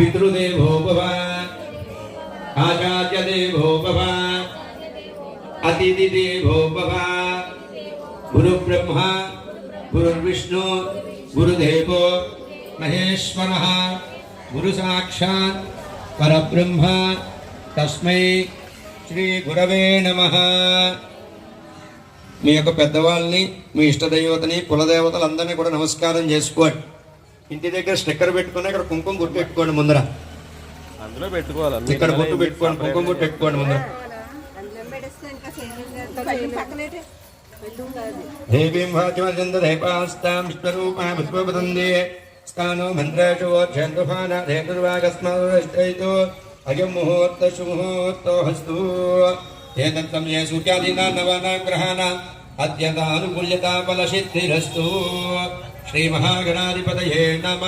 పితృదేవో భవ ఆచార్యదేవో భవ అతిథిదేవో గురు బ్రహ్మ గురుర్విష్ణు గురుదేవో మహేశ్వర గురు సాక్షాత్ పరబ్రహ్మ తస్మై శ్రీ గురవే నమ మీ యొక్క పెద్దవాళ్ళని మీ ఇష్టదైవతని కులదేవతలందరినీ కూడా నమస్కారం చేసుకోండి. ఇంటి దగ్గర స్టిక్కర్ పెట్టుకుని ఇక్కడ కుంకుమ గుర్తు పెట్టుకోండి ముందర. అందులో పెట్టుకోవాలి? ఇక్కడ ఇవి పెట్టుకోండి కుంకుమ గుర్తు పెట్టుకోండి ముందర. దేవీం వాచ్యమర్జంత దేపాస్తాం విశ్వరూపా విశ్వపదందే. స్థానో మంత్రేషు ఓర్చందుఫాన ధేతుర్వాగస్మైతో అయం ముహూర్త సుముహూర్తో హస్తు. ఏతత్తం ఏ సూర్యాదీనా నవానా గ్రహాణ అత్యంతానుకూల్యతా ఫలసిద్ధిరస్తు శ్రీ మహాగణాధిపతయే నమ.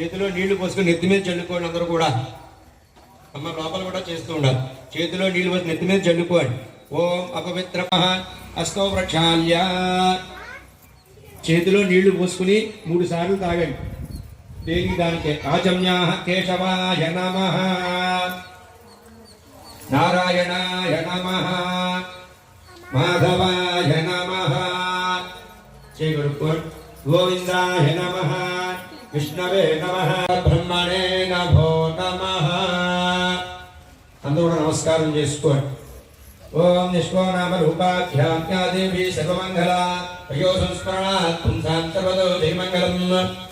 చేతిలో నీళ్ళు పోసుకొని నెత్తి మీద చల్లుకోండి అందరూ కూడా. అమ్మ లోపల కూడా చేస్తూ ఉండాలి. చేతిలో నీళ్ళు పోసి నెత్తి మీద చల్లుకోండి. ఓం అపవిత్ర అస్తో ప్రక్షాల్య. చేతిలో నీళ్ళు పోసుకుని మూడు సార్లు తాగండి. దేనికి దానికే? ఆచమ్యా కేశవాయ నమ. నారాయణాయ నమ. మాధవాయ నమ చేయగలుపుకోండి గోవిందాయ నమ విష్ణవే నమ బ్రహ్మణే నభో నమ అందరూ నమస్కారం చేసుకోండి. ఓం నిష్కో నామ రూపాఖ్యాదేవి సర్వమంగళ అయో సంస్మరణాత్ పుంసాం సర్వదో జయమంగళం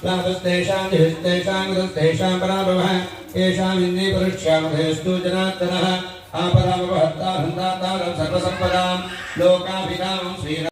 లాభస్తేషాం దివిస్తేషాం గురుస్తేషాం పరాభవ ఏషాం ఇంద్రీ పరుష్యామధేస్తు జనార్దనः. ఆపదామపహర్తా సర్వసంపదాం. లోకాభిరామం శ్రీరా